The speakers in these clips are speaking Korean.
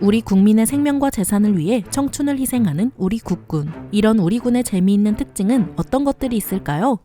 우리 국민의 생명과 재산을 위해 청춘을 희생하는 우리 국군. 이런 우리 군의 재미있는 특징은 어떤 것들이 있을까요?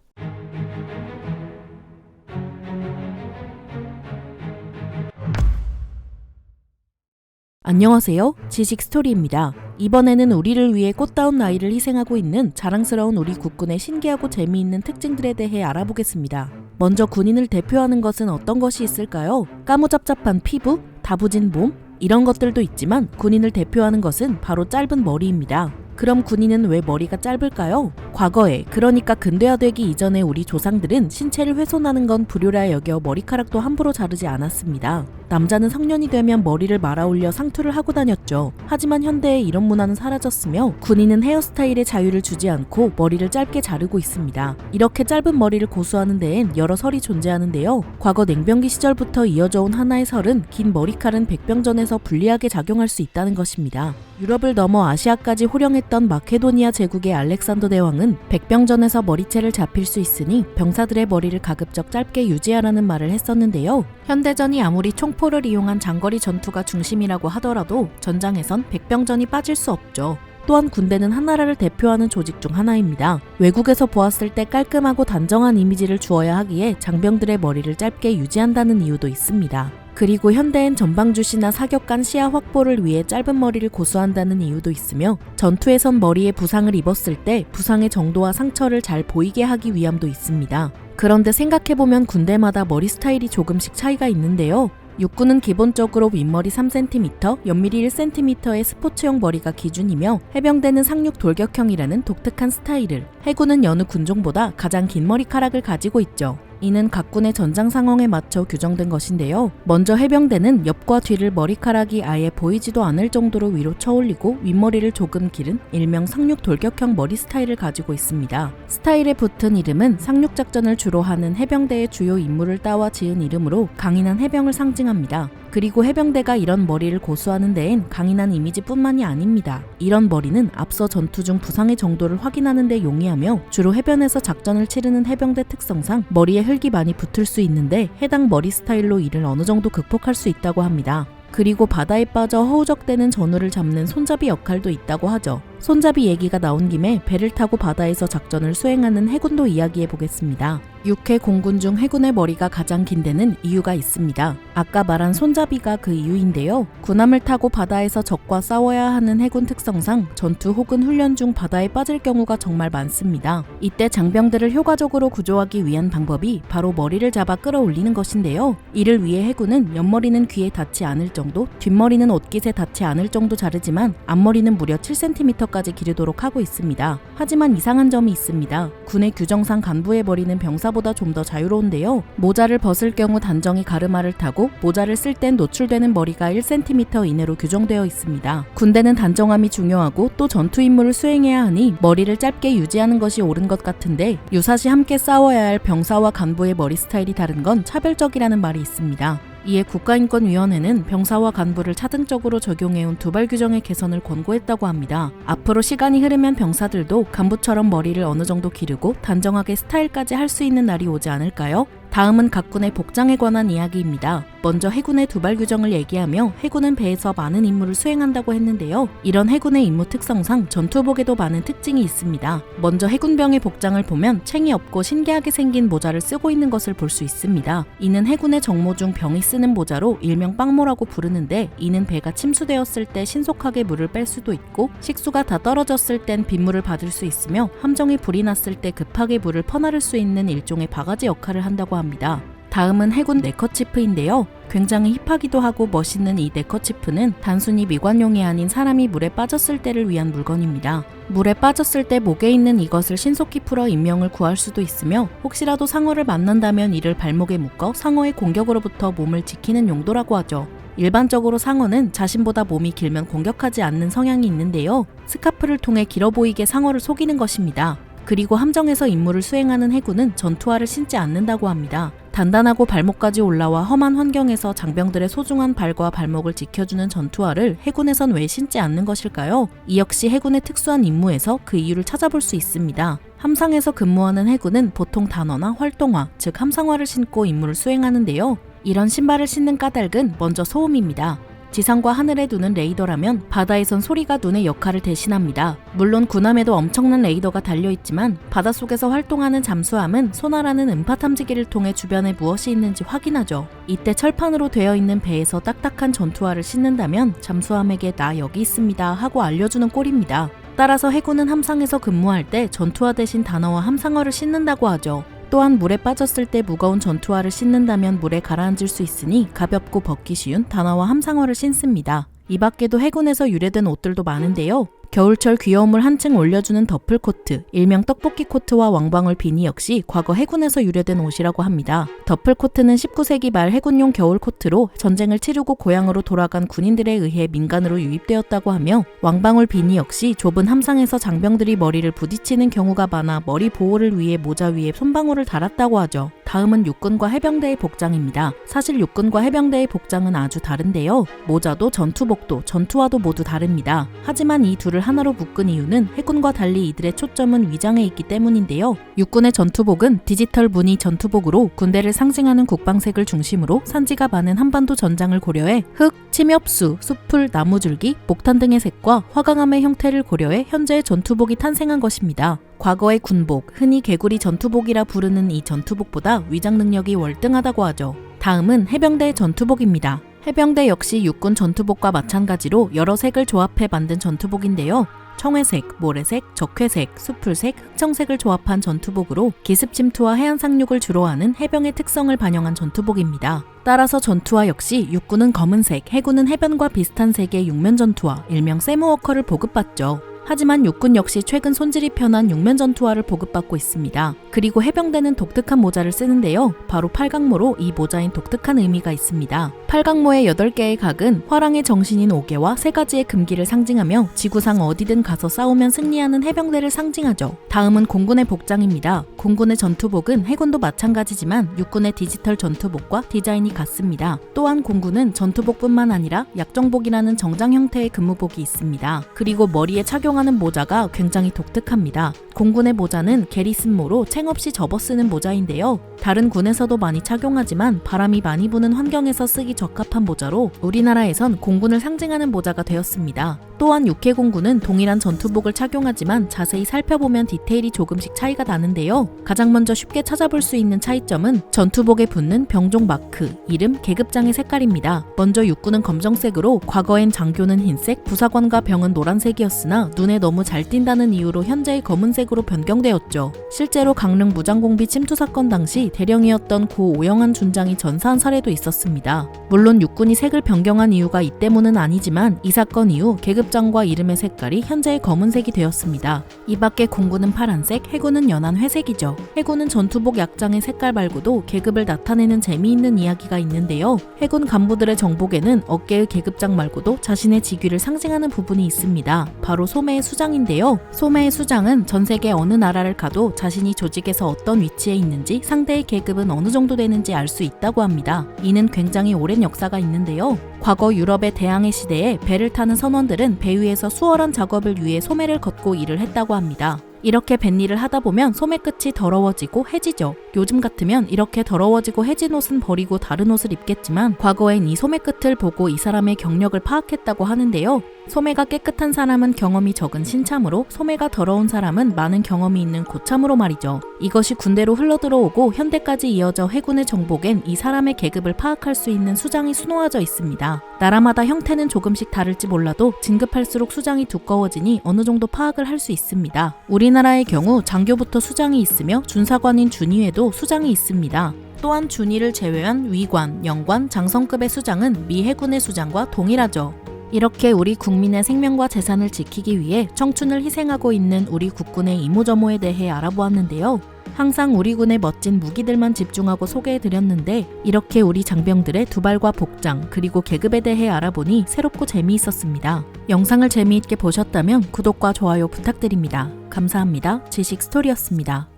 안녕하세요. 지식 스토리입니다. 이번에는 우리를 위해 꽃다운 나이를 희생하고 있는 자랑스러운 우리 국군의 신기하고 재미있는 특징들에 대해 알아보겠습니다. 먼저 군인을 대표하는 것은 어떤 것이 있을까요? 까무잡잡한 피부, 다부진 몸, 이런 것들도 있지만 군인을 대표하는 것은 바로 짧은 머리입니다. 그럼 군인은 왜 머리가 짧을까요? 과거에, 그러니까 근대화되기 이전에 우리 조상들은 신체를 훼손하는 건 불효라 여겨 머리카락도 함부로 자르지 않았습니다. 남자는 성년이 되면 머리를 말아 올려 상투를 하고 다녔죠. 하지만 현대에 이런 문화는 사라졌으며 군인은 헤어스타일에 자유를 주지 않고 머리를 짧게 자르고 있습니다. 이렇게 짧은 머리를 고수하는 데엔 여러 설이 존재하는데요. 과거 냉병기 시절부터 이어져 온 하나의 설은 긴 머리칼은 백병전에서 불리하게 작용할 수 있다는 것입니다. 유럽을 넘어 아시아까지 호령했던 마케도니아 제국의 알렉산더 대왕은 백병전에서 머리채를 잡힐 수 있으니 병사들의 머리를 가급적 짧게 유지하라는 말을 했었는데요. 현대전이 아무리 총포 를 이용한 장거리 전투가 중심이라고 하더라도 전장에선 백병전이 빠질 수 없죠. 또한 군대는 한 나라를 대표하는 조직 중 하나입니다. 외국에서 보았을 때 깔끔하고 단정한 이미지를 주어야 하기에 장병들의 머리를 짧게 유지한다는 이유도 있습니다. 그리고 현대엔 전방주시나 사격 간 시야 확보를 위해 짧은 머리를 고수한다는 이유도 있으며 전투에선 머리에 부상을 입었을 때 부상의 정도와 상처를 잘 보이게 하기 위함도 있습니다. 그런데 생각해보면 군대마다 머리 스타일이 조금씩 차이가 있는데요. 육군은 기본적으로 윗머리 3cm, 옆밀이 1cm의 스포츠용 머리가 기준이며 해병대는 상륙 돌격형이라는 독특한 스타일을, 해군은 여느 군종보다 가장 긴 머리카락을 가지고 있죠. 이는 각 군의 전장 상황에 맞춰 규정된 것인데요. 먼저 해병대는 옆과 뒤를 머리카락이 아예 보이지도 않을 정도로 위로 쳐올리고 윗머리를 조금 기른 일명 상륙 돌격형 머리 스타일을 가지고 있습니다. 스타일에 붙은 이름은 상륙 작전을 주로 하는 해병대의 주요 임무를 따와 지은 이름으로 강인한 해병을 상징합니다. 그리고 해병대가 이런 머리를 고수하는 데엔 강인한 이미지뿐만이 아닙니다. 이런 머리는 앞서 전투 중 부상의 정도를 확인하는 데 용이하며 주로 해변에서 작전을 치르는 해병대 특성상 머리에 흙이 많이 붙을 수 있는데 해당 머리 스타일로 이를 어느 정도 극복할 수 있다고 합니다. 그리고 바다에 빠져 허우적대는 전우를 잡는 손잡이 역할도 있다고 하죠. 손잡이 얘기가 나온 김에 배를 타고 바다에서 작전을 수행하는 해군도 이야기해 보겠습니다. 육해 공군 중 해군의 머리가 가장 긴 데는 이유가 있습니다. 아까 말한 손잡이가 그 이유인데요. 군함을 타고 바다에서 적과 싸워야 하는 해군 특성상 전투 혹은 훈련 중 바다에 빠질 경우가 정말 많습니다. 이때 장병들을 효과적으로 구조하기 위한 방법이 바로 머리를 잡아 끌어올리는 것인데요. 이를 위해 해군은 옆머리는 귀에 닿지 않을 정도, 뒷머리는 옷깃에 닿지 않을 정도 자르지만 앞머리는 무려 7cm 까지 기르도록 하고 있습니다. 하지만 이상한 점이 있습니다. 군의 규정상 간부의 머리는 병사보다 좀 더 자유로운데요. 모자를 벗을 경우 단정히 가르마를 타고 모자를 쓸 땐 노출되는 머리가 1cm 이내로 규정되어 있습니다. 군대는 단정함이 중요하고 또 전투 임무를 수행해야 하니 머리를 짧게 유지하는 것이 옳은 것 같은데 유사시 함께 싸워야 할 병사와 간부의 머리 스타일이 다른 건 차별적이라는 말이 있습니다. 이에 국가인권위원회는 병사와 간부를 차등적으로 적용해온 두발 규정의 개선을 권고했다고 합니다. 앞으로 시간이 흐르면 병사들도 간부처럼 머리를 어느 정도 기르고 단정하게 스타일까지 할 수 있는 날이 오지 않을까요? 다음은 각 군의 복장에 관한 이야기입니다. 먼저 해군의 두발 규정을 얘기하며 해군은 배에서 많은 임무를 수행한다고 했는데요. 이런 해군의 임무 특성상 전투복에도 많은 특징이 있습니다. 먼저 해군병의 복장을 보면 챙이 없고 신기하게 생긴 모자를 쓰고 있는 것을 볼 수 있습니다. 이는 해군의 정모 중 병이 쓰는 모자로 일명 빵모라고 부르는데 이는 배가 침수되었을 때 신속하게 물을 뺄 수도 있고 식수가 다 떨어졌을 땐 빗물을 받을 수 있으며 함정에 불이 났을 때 급하게 물을 퍼나를 수 있는 일종의 바가지 역할을 한다고 합니다. 다음은 해군 네커치프인데요. 굉장히 힙하기도 하고 멋있는 이 네커치프는 단순히 미관용이 아닌 사람이 물에 빠졌을 때를 위한 물건입니다. 물에 빠졌을 때 목에 있는 이것을 신속히 풀어 인명을 구할 수도 있으며 혹시라도 상어를 만난다면 이를 발목에 묶어 상어의 공격으로부터 몸을 지키는 용도라고 하죠. 일반적으로 상어는 자신보다 몸이 길면 공격하지 않는 성향이 있는데요. 스카프를 통해 길어 보이게 상어를 속이는 것입니다. 그리고 함정에서 임무를 수행하는 해군은 전투화를 신지 않는다고 합니다. 단단하고 발목까지 올라와 험한 환경에서 장병들의 소중한 발과 발목을 지켜주는 전투화를 해군에선 왜 신지 않는 것일까요? 이 역시 해군의 특수한 임무에서 그 이유를 찾아볼 수 있습니다. 함상에서 근무하는 해군은 보통 단어나 활동화, 즉 함상화를 신고 임무를 수행하는데요. 이런 신발을 신는 까닭은 먼저 소음입니다. 지상과 하늘에 두는 레이더라면 바다에선 소리가 눈의 역할을 대신합니다. 물론 군함에도 엄청난 레이더가 달려있지만 바닷속에서 활동하는 잠수함은 소나라는 음파 탐지기를 통해 주변에 무엇이 있는지 확인하죠. 이때 철판으로 되어 있는 배에서 딱딱한 전투화를 싣는다면 잠수함에게 나 여기 있습니다 하고 알려주는 꼴입니다. 따라서 해군은 함상에서 근무할 때 전투화 대신 단어와 함상어를 싣는다고 하죠. 또한 물에 빠졌을 때 무거운 전투화를 싣는다면 물에 가라앉을 수 있으니 가볍고 벗기 쉬운 단어와 함상어를 신습니다. 이 밖에도 해군에서 유래된 옷들도 많은데요. 겨울철 귀여움을 한층 올려주는 더플 코트, 일명 떡볶이 코트와 왕방울 비니 역시 과거 해군에서 유래된 옷이라고 합니다. 더플 코트는 19세기 말 해군용 겨울 코트로 전쟁을 치르고 고향으로 돌아간 군인들에 의해 민간으로 유입되었다고 하며 왕방울 비니 역시 좁은 함상에서 장병들이 머리를 부딪히는 경우가 많아 머리 보호를 위해 모자 위에 손방울을 달았다고 하죠. 다음은 육군과 해병대의 복장입니다. 사실 육군과 해병대의 복장은 아주 다른데요. 모자도 전투복도 전투화도 모두 다릅니다. 하지만 이 둘을 하나로 묶은 이유는 해군과 달리 이들의 초점은 위장에 있기 때문인데요. 육군의 전투복은 디지털 무늬 전투복으로 군대를 상징하는 국방색을 중심으로 산지가 많은 한반도 전장을 고려해 흙, 침엽수, 숲풀, 나무줄기, 목탄 등의 색과 화강암의 형태를 고려해 현재의 전투복이 탄생한 것입니다. 과거의 군복, 흔히 개구리 전투복이라 부르는 이 전투복보다 위장 능력이 월등하다고 하죠. 다음은 해병대의 전투복입니다. 해병대 역시 육군 전투복과 마찬가지로 여러 색을 조합해 만든 전투복인데요. 청회색, 모래색, 적회색, 수풀색, 흑청색을 조합한 전투복으로 기습 침투와 해안 상륙을 주로 하는 해병의 특성을 반영한 전투복입니다. 따라서 전투화 역시 육군은 검은색, 해군은 해변과 비슷한 색의 육면 전투화, 일명 세무워커를 보급받죠. 하지만 육군 역시 최근 손질이 편한 육면 전투화를 보급받고 있습니다. 그리고 해병대는 독특한 모자를 쓰는데요. 바로 팔각모로 이 모자인 독특한 의미가 있습니다. 팔각모의 8개의 각은 화랑의 정신인 5개와 3가지의 금기를 상징하며 지구상 어디든 가서 싸우면 승리하는 해병대를 상징하죠. 다음은 공군의 복장입니다. 공군의 전투복은 해군도 마찬가지지만 육군의 디지털 전투복과 디자인이 같습니다. 또한 공군은 전투복뿐만 아니라 약정복이라는 정장 형태의 근무복이 있습니다. 그리고 머리에 착용 사용하는 모자가 굉장히 독특합니다. 공군의 모자는 게리슨모로 챙 없이 접어 쓰는 모자인데요. 다른 군에서도 많이 착용하지만 바람이 많이 부는 환경에서 쓰기 적합한 모자로 우리나라에선 공군을 상징하는 모자가 되었습니다. 또한 육해공군은 동일한 전투복을 착용하지만 자세히 살펴보면 디테일이 조금씩 차이가 나는데요. 가장 먼저 쉽게 찾아볼 수 있는 차이점은 전투복에 붙는 병종 마크, 이름, 계급장의 색깔입니다. 먼저 육군은 검정색으로 과거엔 장교는 흰색, 부사관과 병은 노란색이었으나 눈에 너무 잘 띈다는 이유로 현재의 검은색으로 변경되었죠. 실제로 강릉 무장공비 침투 사건 당시 대령이었던 고 오영환 준장이 전사한 사례도 있었습니다. 물론 육군이 색을 변경한 이유가 이 때문은 아니지만 이 사건 이후 계급 장과 이름의 색깔이 현재의 검은색이 되었습니다. 이 밖에 공군은 파란색, 해군은 연한 회색이죠. 해군은 전투복 약장의 색깔 말고도 계급을 나타내는 재미있는 이야기가 있는데요. 해군 간부들의 정복에는 어깨의 계급장 말고도 자신의 직위를 상징하는 부분이 있습니다. 바로 소매 소매의 수장인데요. 소매의 수장은 전 세계 어느 나라를 가도 자신이 조직에서 어떤 위치에 있는지 상대의 계급은 어느 정도 되는지 알 수 있다고 합니다. 이는 굉장히 오랜 역사가 있는데요. 과거 유럽의 대항해 시대에 배를 타는 선원들은 배 위에서 수월한 작업을 위해 소매를 걷고 일을 했다고 합니다. 이렇게 뱃일을 하다 보면 소매 끝이 더러워지고 해지죠. 요즘 같으면 이렇게 더러워지고 해진 옷은 버리고 다른 옷을 입겠지만 과거엔 이 소매 끝을 보고 이 사람의 경력을 파악했다고 하는데요. 소매가 깨끗한 사람은 경험이 적은 신참으로 소매가 더러운 사람은 많은 경험이 있는 고참으로 말이죠. 이것이 군대로 흘러들어오고 현대까지 이어져 해군의 정복엔 이 사람의 계급을 파악할 수 있는 수장이 수놓아져 있습니다. 나라마다 형태는 조금씩 다를지 몰라도 진급할수록 수장이 두꺼워지니 어느 정도 파악을 할 수 있습니다. 우리나라의 경우 장교부터 수장이 있으며 준사관인 준위에도 수장이 있습니다. 또한 준위를 제외한 위관, 영관, 장성급의 수장은 미 해군의 수장과 동일하죠. 이렇게 우리 국민의 생명과 재산을 지키기 위해 청춘을 희생하고 있는 우리 국군의 이모저모에 대해 알아보았는데요. 항상 우리 군의 멋진 무기들만 집중하고 소개해드렸는데 이렇게 우리 장병들의 두발과 복장 그리고 계급에 대해 알아보니 새롭고 재미있었습니다. 영상을 재미있게 보셨다면 구독과 좋아요 부탁드립니다. 감사합니다. 지식 스토리였습니다.